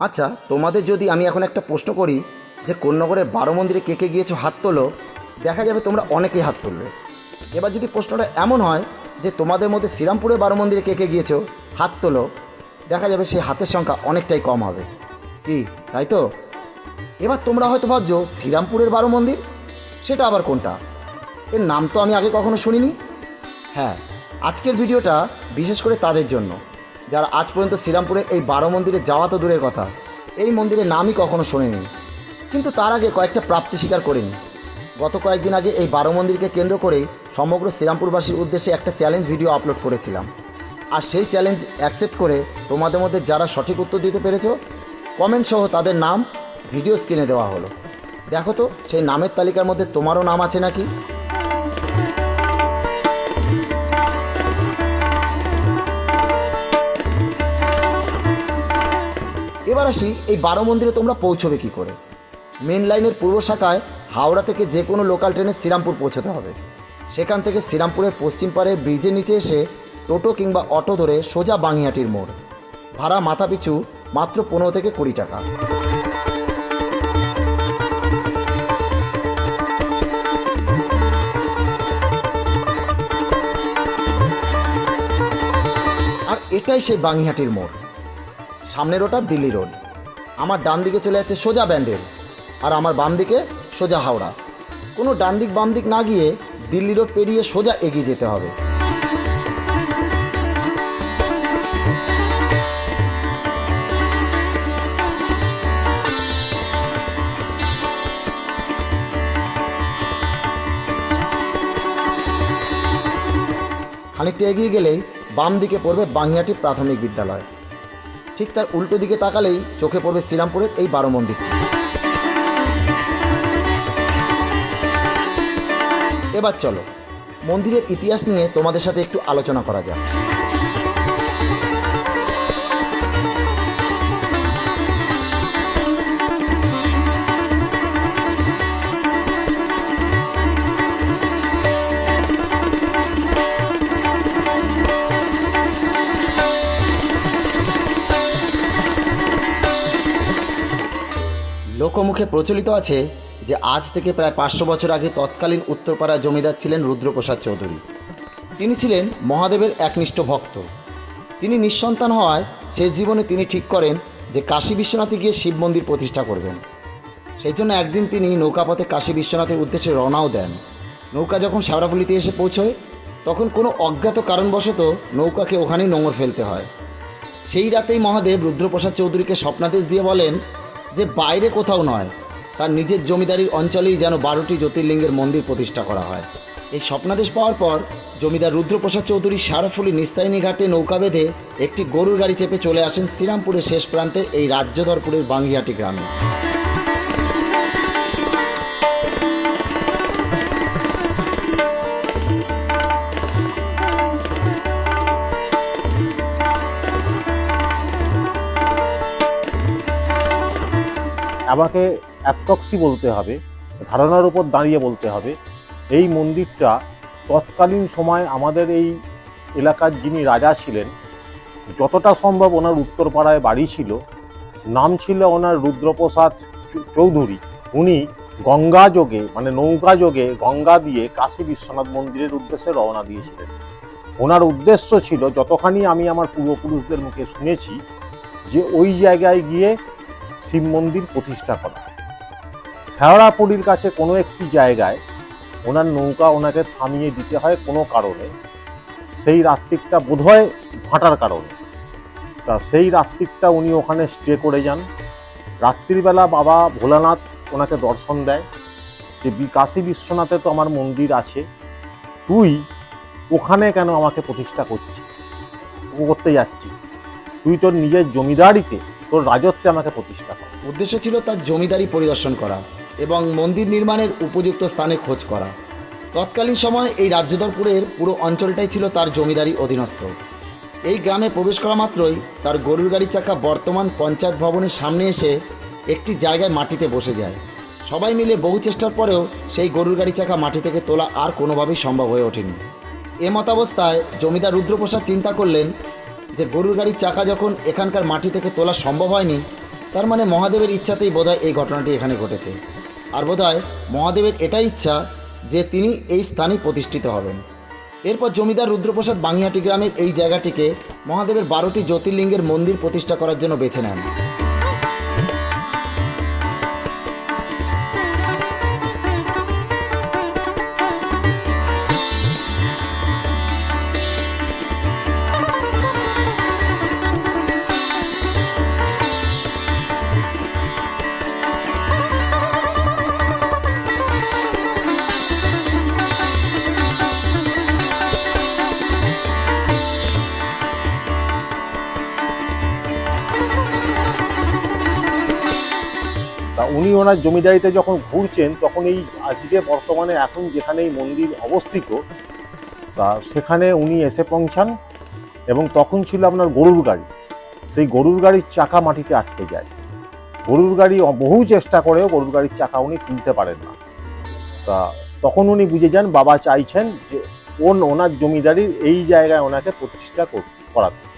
আচ্ছা তোমাদের যদি আমি এখন একটা প্রশ্ন করি যে কোন নগরে বারো মন্দিরে কে কে গিয়েছো হাত তোলো, দেখা যাবে তোমরা অনেকেই হাত তুলবে। এবার যদি প্রশ্নটা এমন হয় যে তোমাদের মধ্যে শ্রীরামপুরে বারো মন্দিরে কে কে গিয়েছো, হাত তোলো, দেখা যাবে সেই হাতের সংখ্যা অনেকটাই কম হবে। কি, তাই তো? এবার তোমরা হয়তো ভাবছ, শ্রীরামপুরের বারো মন্দির? সেটা আবার কোনটা? এর নাম তো আমি আগে কখনো শুনিনি। হ্যাঁ আজকের ভিডিওটা বিশেষ করে তাদের জন্য। যারা আজ পর্যন্ত শ্রীরামপুরের এই বারো মন্দিরে যাওয়া তো দূরের কথা, এই মন্দিরের নামই কখনো শোনেনি। কিন্তু তার আগে কয়েকটা প্রাপ্তি স্বীকার করেনি। গত কয়েকদিন আগে এই বারো মন্দিরকে কেন্দ্র করেই সমগ্র শ্রীরামপুরবাসীর উদ্দেশ্যে একটা চ্যালেঞ্জ ভিডিও আপলোড করেছিলাম। আর সেই চ্যালেঞ্জ অ্যাকসেপ্ট করে তোমাদের মধ্যে যারা সঠিক উত্তর দিতে পেরেছ কমেন্ট সহ তাদের নাম ভিডিও স্ক্রিনে দেওয়া হলো। দেখো তো, সেই নামের তালিকার মধ্যে তোমারও নাম আছে নাকি? এবার আসি এই বারো মন্দিরে তোমরা পৌঁছবে কি করে। মেন লাইনের পূর্ব শাখায় হাওড়া থেকে যে কোনো লোকাল ট্রেনে শ্রীরামপুর পৌঁছতে হবে। সেখান থেকে শ্রীরামপুরের পশ্চিম পাড়ের ব্রিজের নিচে এসে টোটো কিংবা অটো ধরে সোজা বাঙিয়াটির মোড়। ভাড়া মাথাপিছু মাত্র পনেরো থেকে কুড়ি টাকা। আর এটাই সেই বাঙিহাটির মোড়। সামনের ওটা দিল্লি রোড। আমার ডান দিকে চলে যাচ্ছে সোজা ব্যান্ডেল আর আমার বাম দিকে সোজা হাওড়া। কোনো ডান দিক বাম দিক না গিয়ে দিল্লি রোড পেরিয়ে সোজা এগিয়ে যেতে হবে। খানিকটা এগিয়ে গেলেই বাম দিকে পড়বে বাংহিয়াটি প্রাথমিক বিদ্যালয়। ঠিক তার উল্টো দিকে তাকালেই চোখে পড়বে শ্রীরামপুরের এই বারো মন্দিরটি। এবার চলো, মন্দিরের ইতিহাস নিয়ে তোমাদের সাথে একটু আলোচনা করা যাক। লোকমুখে প্রচলিত আছে যে আজ থেকে প্রায় পাঁচশো বছর আগে তৎকালীন উত্তরপাড়া জমিদার ছিলেন রুদ্রপ্রসাদ চৌধুরী। তিনি ছিলেন মহাদেবের একনিষ্ঠ ভক্ত। তিনি নিঃসন্তান হওয়ায় শেষ জীবনে তিনি ঠিক করেন যে কাশী বিশ্বনাথে গিয়ে শিব মন্দির প্রতিষ্ঠা করবেন। সেই জন্য একদিন তিনি নৌকাপথে কাশী বিশ্বনাথের উদ্দেশ্যে রওনাও দেন। নৌকা যখন শেওড়াফুলিতে এসে পৌঁছয়, তখন কোনো অজ্ঞাত কারণবশত নৌকাকে ওখানেই নোঙর ফেলতে হয়। সেই রাতেই মহাদেব রুদ্রপ্রসাদ চৌধুরীকে স্বপ্নাদেশ দিয়ে বলেন যে বাইরে কোথাও নয়, তার নিজের জমিদারির অঞ্চলেই যেন বারোটি জ্যোতির্লিঙ্গের মন্দির প্রতিষ্ঠা করা হয়। এই স্বপ্নাদেশ পাওয়ার পর, জমিদার রুদ্রপ্রসাদ চৌধুরী সারাফুলি নিস্তারিণী ঘাটে নৌকা বেঁধে একটি গরুর গাড়ি চেপে চলে আসেন শ্রীরামপুরের শেষ প্রান্তে এই রাজ্যধরপুরের বাঙ্গিয়াটি গ্রামে। আমাকে অ্যাপ্রক্সি বলতে হবে, ধারণার উপর দাঁড়িয়ে বলতে হবে। এই মন্দিরটা তৎকালীন সময় আমাদের এই এলাকার যিনি রাজা ছিলেন, যতটা সম্ভব ওনার উত্তরপাড়ায় বাড়ি ছিল, নাম ছিল ওনার রুদ্রপ্রসাদ চৌধুরী। উনি গঙ্গা যোগে মানে নৌকা যোগে গঙ্গা দিয়ে কাশী বিশ্বনাথ মন্দিরের উদ্দেশ্যে রওনা দিয়েছিলেন। ওনার উদ্দেশ্য ছিল, যতখানি আমি আমার পূর্বপুরুষদের মুখে শুনেছি, যে ওই জায়গায় গিয়ে শিব মন্দির প্রতিষ্ঠা করা। শেওড়াপুরীর কাছে কোনো একটি জায়গায় ওনার নৌকা ওনাকে থামিয়ে দিতে হয় কোনো কারণে। সেই রাত্রিকটা বোধহয় ভাটার কারণে। তা সেই রাত্রিকটা উনি ওখানে স্টে করে যান। রাত্রিবেলা বাবা ভোলানাথ ওনাকে দর্শন দেয় যে কাশী বিশ্বনাথে তো আমার মন্দির আছে। তুই ওখানে কেন আমাকে প্রতিষ্ঠা করছিস? করতে যাচ্ছিস? তুই তোর নিজের জমিদারিতে তোর রাজত্বে আমাকে প্রতিষ্ঠা কর। উদ্দেশ্য ছিল তার জমিদারি পরিদর্শন করা এবং মন্দির নির্মাণের উপযুক্ত স্থানে খোঁজ করা। তৎকালীন সময় এই রাজ্যধরপুরের পুরো অঞ্চলটাই ছিল তার জমিদারি অধীনস্থ। এই গ্রামে প্রবেশ করা মাত্রই তার গরুর গাড়ির চাকা বর্তমান পঞ্চায়েত ভবনের সামনে এসে একটি জায়গায় মাটিতে বসে যায়। সবাই মিলে বহু চেষ্টার পরেও সেই গরুর গাড়ি চাকা মাটি থেকে তোলা আর কোনোভাবেই সম্ভব হয়ে ওঠেনি। এ মতাবস্থায় জমিদার রুদ্রপ্রসাদ চিন্তা করলেন যে গরুর গাড়ির চাকা যখন এখানকার মাটি থেকে তোলা সম্ভব হয়নি, তার মানে মহাদেবের ইচ্ছাতেই বোধহয় এই ঘটনাটি এখানে ঘটেছে। আর বোধহয় মহাদেবের এটাই ইচ্ছা যে তিনি এই স্থানে প্রতিষ্ঠিত হবেন। এরপর জমিদার রুদ্রপ্রসাদ বাঙিয়াটি গ্রামের এই জায়গাটিকে মহাদেবের বারোটি জ্যোতির্লিঙ্গের মন্দির প্রতিষ্ঠা করার জন্য বেছে নেন। উনি ওনার জমিদারিতে যখন ঘুরছেন, তখন এই আজকে বর্তমানে এখন যেখানে এই মন্দির অবস্থিত, তা সেখানে উনি এসে পৌঁছান এবং তখন ছিল আপনার গরুর গাড়ি। সেই গরুর গাড়ির চাকা মাটিতে আটকে যায়। গরুর গাড়ি বহু চেষ্টা করেও গরুর গাড়ির চাকা উনি তুলতে পারেন না। তা তখন উনি বুঝে যান, বাবা চাইছেন যে কোন ওনার জমিদারির এই জায়গায় ওনাকে প্রতিষ্ঠা কর- করাতে।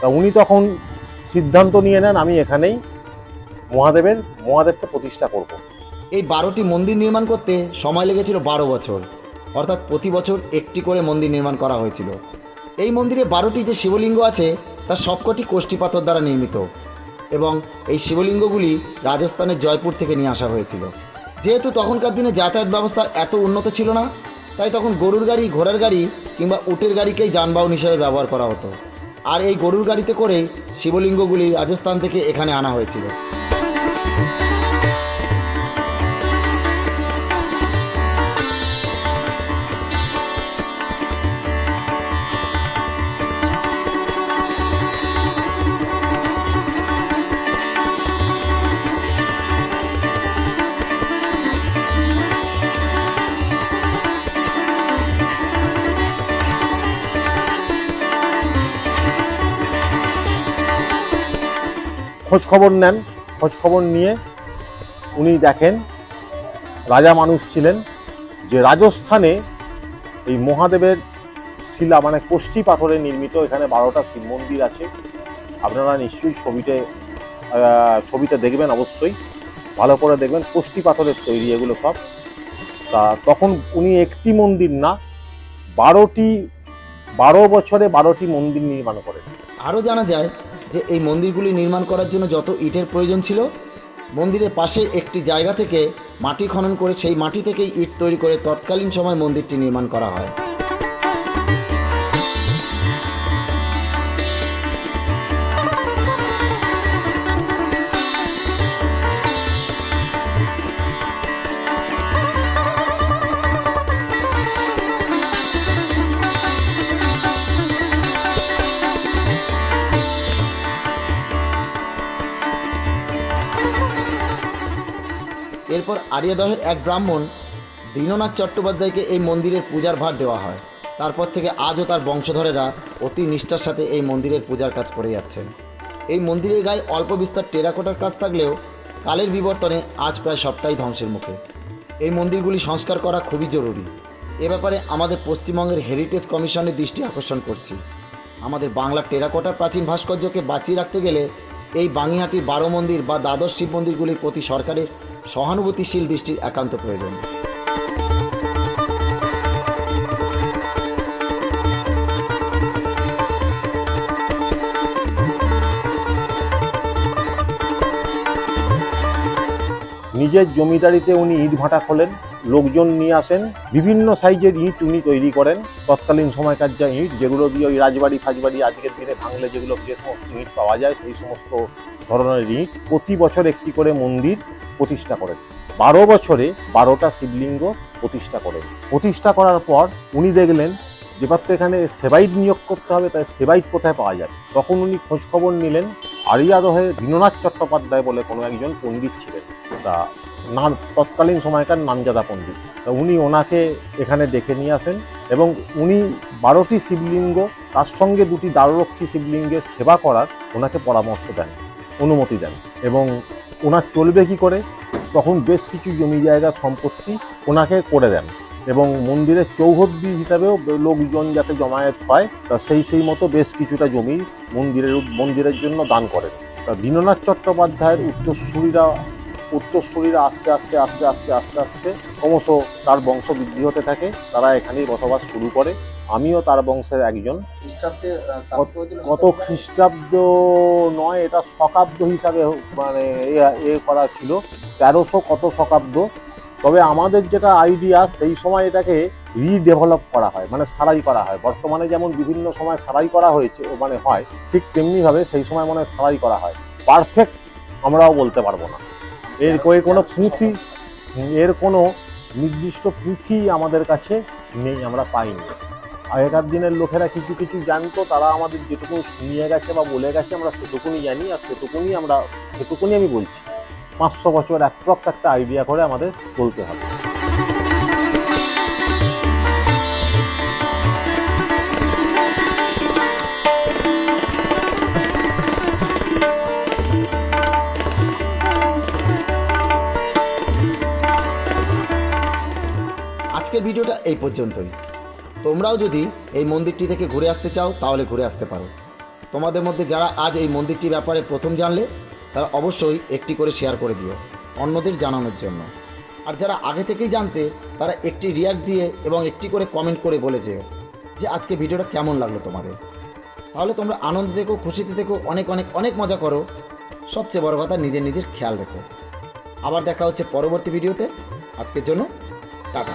তা উনি তখন সিদ্ধান্ত নিয়ে নেন, আমি এখানেই মহাদেবের মহাদেবকে প্রতিষ্ঠা করব। এই বারোটি মন্দির নির্মাণ করতে সময় লেগেছিল বারো বছর। অর্থাৎ প্রতি বছর একটি করে মন্দির নির্মাণ করা হয়েছিল। এই মন্দিরে বারোটি যে শিবলিঙ্গ আছে, তা সবকটি কোষ্ঠী পাথর দ্বারা নির্মিত। এবং এই শিবলিঙ্গগুলি রাজস্থানের জয়পুর থেকে নিয়ে আসা হয়েছিল। যেহেতু তখনকার দিনে যাতায়াত ব্যবস্থা এত উন্নত ছিল না, তাই তখন গরুর গাড়ি, ঘোড়ার গাড়ি কিংবা উটের গাড়িকেই যানবাহন হিসেবে ব্যবহার করা হতো। আর এই গরুর গাড়িতে করেই শিবলিঙ্গগুলি রাজস্থান থেকে এখানে আনা হয়েছিল। খোঁজ খবর নেন। খোঁজ খবর নিয়ে উনি দেখেন রাজা মানুষ ছিলেন, যে রাজস্থানে এই মহাদেবের শিলা মানে কোষ্ঠী পাথরে নির্মিত, এখানে বারোটা শিব মন্দির আছে। আপনারা নিশ্চয়ই ছবিতে ছবিতে দেখবেন অবশ্যই। ভালো করে দেখবেন, কোষ্ঠী পাথরের তৈরি এগুলো সব। তা তখন উনি একটি মন্দির না, বারোটি, বারো বছরে বারোটি মন্দির নির্মাণ করেন। আরও জানা যায় যে এই মন্দিরগুলি নির্মাণ করার জন্য যত ইটের প্রয়োজন ছিল, মন্দিরের পাশে একটি জায়গা থেকে মাটি খনন করে সেই মাটি থেকেই ইট তৈরি করে তৎকালীন সময় মন্দিরটি নির্মাণ করা হয়। এরপর আরিয়াদহের এক ব্রাহ্মণ দীননাথ চট্টোপাধ্যায়কে এই মন্দিরের পূজার ভার দেওয়া হয়। তারপর থেকে আজও তার বংশধরেরা অতি নিষ্ঠার সাথে এই মন্দিরের পূজার কাজ করে যাচ্ছেন। এই মন্দিরের গায়ে অল্প বিস্তার টেরাকোটার কাজ থাকলেও কালের বিবর্তনে আজ প্রায় সবটাই ধ্বংসের মুখে। এই মন্দিরগুলি সংস্কার করা খুবই জরুরি। এ ব্যাপারে আমাদের পশ্চিমবঙ্গের হেরিটেজ কমিশনের দৃষ্টি আকর্ষণ করছি। আমাদের বাংলার টেরাকোটার প্রাচীন ভাস্কর্যকে বাঁচিয়ে রাখতে গেলে এই বাঙিহাটির বারো মন্দির বা দ্বাদশ শিব মন্দিরগুলির প্রতি সরকারের সহানুভূতিশীল দৃষ্টির একান্ত প্রয়োজন। নিজের জমিদারিতে উনি ইট ভাটা খোলেন, লোকজন নিয়ে আসেন, বিভিন্ন সাইজের ইট উনি তৈরি করেন। তৎকালীন সময়কার যা ইট, যেগুলো দিয়ে ওই রাজবাড়ি ফাজবাড়ি আজকের দিনে ভাঙলে যেগুলো যে সমস্ত ইট পাওয়া যায়, সেই সমস্ত ধরনের ইট প্রতি বছর একটি করে মন্দির প্রতিষ্ঠা করেন। বারো বছরে বারোটা শিবলিঙ্গ প্রতিষ্ঠা করেন। প্রতিষ্ঠা করার পর উনি দেখলেন তো এখানে সেবাইট নিয়োগ করতে হবে, তাই সেবাইট কোথায় পাওয়া যাবে তখন উনি খোঁজখবর নিলেন আরিয়াদহে দীননাথ চট্টোপাধ্যায় বলে কোনো একজন পণ্ডিত ছিলেন। তা নাম, তৎকালীন সময়কার নামজাদা পণ্ডিত। তা উনি ওনাকে এখানে ডেকে নিয়ে আসেন এবং উনি বারোটি শিবলিঙ্গ, তার সঙ্গে দুটি দ্বাররক্ষী শিবলিঙ্গের সেবা করার ওনাকে পরামর্শ দেন, অনুমতি দেন এবং ওনার চলবে কি করে? তখন বেশ কিছু জমি জায়গা সম্পত্তি ওনাকে করে দেন এবং মন্দিরের চৌহদ্দি হিসাবেও লোকজন যাতে জমায়েত হয়, তা সেই সেই মতো বেশ কিছুটা জমি মন্দিরের মন্দিরের জন্য দান করেন। তা দীননাথ চট্টোপাধ্যায়ের উত্তরসূরিরা উত্তরসূরিরা আস্তে আস্তে আস্তে আস্তে আস্তে আস্তে ক্রমশ তার বংশ বৃদ্ধি হতে থাকে। তারা এখানেই বসবাস শুরু করে। আমিও তার বংশের একজন। খ্রিস্টাব্দে কত খ্রিস্টাব্দ নয় এটা শকাব্দ হিসাবে মানে এ- করা ছিল তেরোশো কত শকাব্দ। তবে আমাদের যেটা আইডিয়া সেই সময় এটাকে রিডেভেলপ করা হয় মানে সারাই করা হয়। বর্তমানে যেমন বিভিন্ন সময় সারাই করা হয়েছে মানে হয় ঠিক তেমনিভাবে সেই সময় মনে সারাই করা হয়। পারফেক্ট আমরাও বলতে পারব না। এর এর কোনো পুঁথি এর কোনো নির্দিষ্ট পুঁথি আমাদের কাছে নেই আমরা পাইনি। আগেকার দিনের লোকেরা কিছু কিছু জানতো, তারা আমাদের যেটুকু শুনিয়ে গেছে বা বলে গেছে, আমরা সেটুকুনি জানি আর সেটুকুনি আমরা, সেটুকুনি আমি বলছি। পাঁচশো বছর অ্যাপ্রক্স একটা আইডিয়া করে আমাদের বলতে হবে। আজকের ভিডিওটা এই পর্যন্তই। তোমরাও যদি এই মন্দিরটি থেকে ঘুরে আসতে চাও, তাহলে ঘুরে আসতে পারো। তোমাদের মধ্যে যারা আজ এই মন্দিরটির ব্যাপারে প্রথম জানলে, তারা অবশ্যই একটি করে শেয়ার করে দিও, অন্যদের জানানোর জন্য। আর যারা আগে থেকেই জানতে, তারা একটি রিয়াক্ট দিয়ে এবং একটি করে কমেন্ট করে বলে যেও, যে আজকে ভিডিওটা কেমন লাগল তোমাদের। তাহলে তোমরা আনন্দ দেখো খুশিতে দেখো অনেক অনেক অনেক মজা করো। সবচেয়ে বড় কথা নিজের নিজের খেয়াল রেখো। আবার দেখা হচ্ছে পরবর্তী ভিডিওতে। আজকের জন্য টাটা।